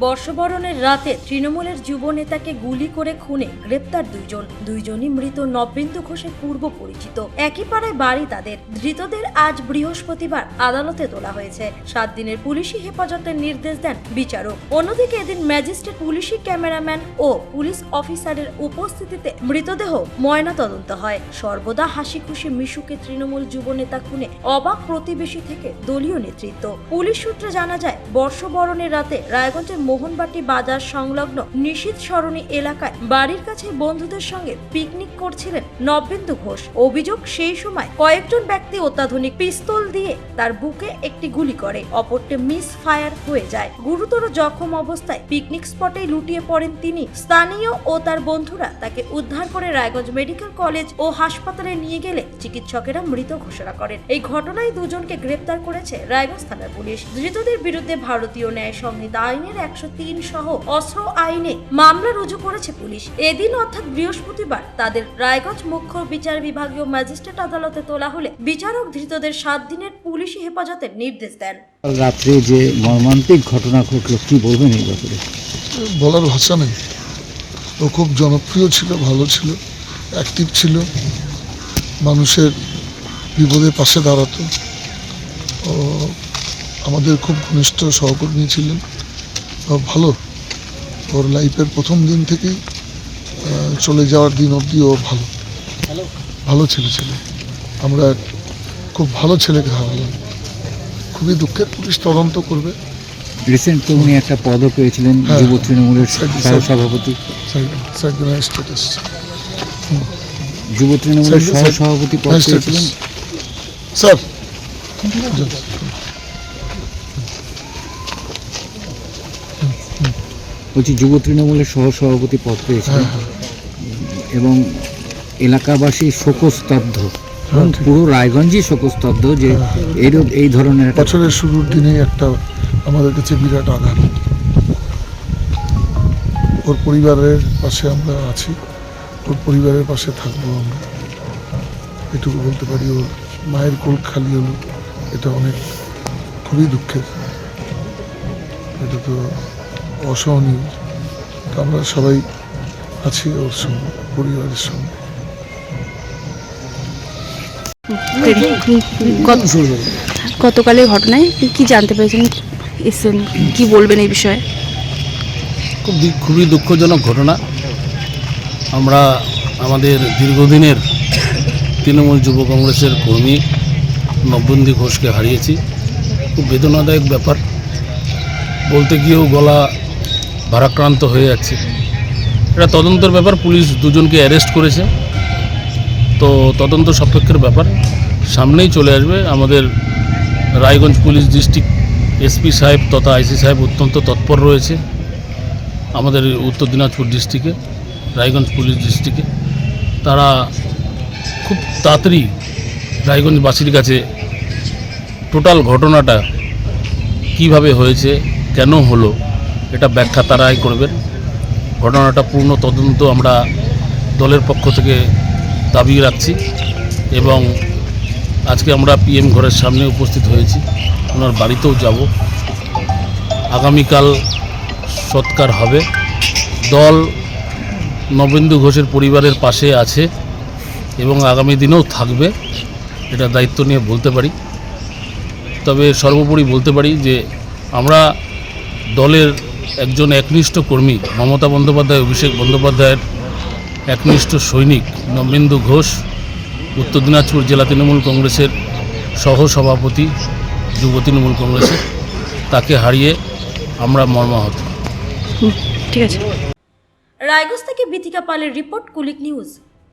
বর্ষবরণের রাতে তৃণমূলের যুব নেতাকে গুলি করে খুনে গ্রেপ্তার দুইজন। দুইজনই মৃত নবেন্দু ঘোষের পূর্ব পরিচিত। একই পাড়ায় বাড়ি তাদের। ধৃতদের আজ বৃহস্পতিবার আদালতে তোলা হয়েছে। সাত দিনের পুলিশি হেফাজতের নির্দেশ দেন বিচারক। অন্যদিকে এদিন ম্যাজিস্ট্রেট পুলিশি ক্যামেরাম্যান ও পুলিশ অফিসারের উপস্থিতিতে মৃতদেহ ময়না তদন্ত হয়। সর্বদা হাসি খুশি মিশুকে তৃণমূল যুব নেতা খুনে অবাক প্রতিবেশী থেকে দলীয় নেতৃত্ব। পুলিশ সূত্রে জানা যায়, বর্ষবরণের রাতে রায়গঞ্জের মোহনবাটি বাজার সংলগ্ন নিশীত সরণি এলাকায় বাড়ির কাছে বন্ধুদের সঙ্গে পিকনিক করছিলেন নবেন্দু ঘোষ। অভিযোগ সেই সময় কয়েকজন ব্যক্তি অত্যাধুনিক পিস্তল দিয়ে তার বুকে একটি গুলি করে। অপরটি মিস ফায়ার হয়ে যায়। গুরুতর জখম অবস্থায় পিকনিক স্পটে লুটিয়ে পড়েন তিনি। স্থানীয় ও তার বন্ধুরা তাকে উদ্ধার করে রায়গঞ্জ মেডিকেল কলেজ ও হাসপাতালে নিয়ে গেলে চিকিৎসকেরা মৃত ঘোষণা করেন। এই ঘটনায় দুজনকে গ্রেপ্তার করেছে রায়গঞ্জ থানার পুলিশ। ধৃতদের বিরুদ্ধে ভারতীয় ন্যায় সংহিতা আইনের একশো তিন সহ অস্ত্র আইনে মামলা রুজু করেছে পুলিশ। এদিন অর্থাৎ বৃহস্পতিবার তাদের রায়গঞ্জ মুখ্য বিচার বিভাগীয় ম্যাজিস্ট্রেট আদালতে তোলা হলে বিচারক ধৃতদের সাত দিনের পুলিশি হেফাজতের নির্দেশ দেন। রাত্রে যে মর্মান্তিক ঘটনা ঘটলো কি বলবেন এই ব্যাপারে? বলার ভাষা নেই। ও খুব জনপ্রিয় ছিল ভালো ছিল অ্যাক্টিভ ছিল মানুষের বিপদে পাশে দাঁড়াতো। ও আমাদের খুব ঘনিষ্ঠ সহকর্মী ছিলেন। ও ভালো ওর লাইফের প্রথম দিন থেকেই চলে যাওয়ার দিন অবধি ও ভালো ভালো ছেলে ছেলে আমরা খুব ভালো ছেলেকে হারালাম খুবই দুঃখের পুলিশ তদন্ত করবে রিসেন্ট তো উনি একটা পদও পেয়েছিলেন হ্যাঁ। যুব তৃণমূলের সহসভাপতি স্ট্যাটাস যুব তৃণমূলের স্যার। পদ হ্যাঁ, পেয়েছিলেন স্যার বলছি যুব তৃণমূলের সহসভাপতি পদ পেয়েছিলেন হ্যাঁ এবং এলাকাবাসী শোকস্তব্ধ। এবং পুরো রায়গঞ্জই শোকস্তব্ধ যে এই এই ধরনের বছরের শুরুর দিনে একটা আমাদের কাছে বিরাট আঘাত। ওর পরিবারের পাশে আমরা আছি। ওর পরিবারের পাশে থাকব আমরা। এটুকু বলতে পারি ওর মায়ের কোল খালি হলো। এটা অনেক খুবই দুঃখের। এটা তো অসহনীয়। তো আমরা সবাই আছি ওর সঙ্গে পরিবারের সঙ্গে। গত- গতকালের ঘটনায় কি জানতে পেরেছেন? এসেছেন কি বলবেন এই বিষয়ে? খুব খুবই দুঃখজনক ঘটনা। আমরা আমাদের দীর্ঘদিনের তৃণমূল যুব কংগ্রেসের কর্মী নববন্দী ঘোষকে হারিয়েছি। খুব বেদনাদায়ক ব্যাপার। বলতে গিয়েও গলা ভারাক্রান্ত হয়ে যাচ্ছে। এটা তদন্তের ব্যাপার, পুলিশ দুজনকে অ্যারেস্ট করেছে। তো তদন্ত সাপেক্ষের ব্যাপার, সামনেই চলে আসবে আমাদের রায়গঞ্জ পুলিশ ডিস্ট্রিক্ট এসপি সাহেব তথা আইসি সাহেব অত্যন্ত তৎপর রয়েছে আমাদের উত্তর দিনাজপুর ডিস্ট্রিক্টে, রায়গঞ্জ পুলিশ ডিস্ট্রিক্টে। তারা খুব তাড়াতাড়ি রায়গঞ্জবাসীর কাছে টোটাল ঘটনাটা কীভাবে হয়েছে, কেন হলো এটা ব্যাখ্যা তারাই করবেন। ঘটনাটা পূর্ণ তদন্ত আমরা দলের পক্ষ থেকে দাবি রাখছি এবং আজকে আমরা পিএম ঘরের সামনে উপস্থিত হয়েছি। ওনার বাড়িতেও যাব। আগামীকাল সৎকার হবে। দল নবেন্দু ঘোষের পরিবারের পাশে আছে এবং আগামী দিনেও থাকবে। এটা দায়িত্ব নিয়ে বলতে পারি। তবে সর্বোপরি বলতে পারি যে আমরা দলের একজন একনিষ্ঠ কর্মী মমতা বন্দ্যোপাধ্যায় অভিষেক বন্দ্যোপাধ্যায়ের একনিষ্ঠ সৈনিক নবেন্দু ঘোষ উত্তর দিনাজপুর জেলা তৃণমূল কংগ্রেসের সহসভাপতি যুব তৃণমূল কংগ্রেসের। তাকে হারিয়ে আমরা মর্মাহত। ঠিক আছে। রায়গঞ্জ থেকে বিথিকা পালের রিপোর্ট কুলিক নিউজ।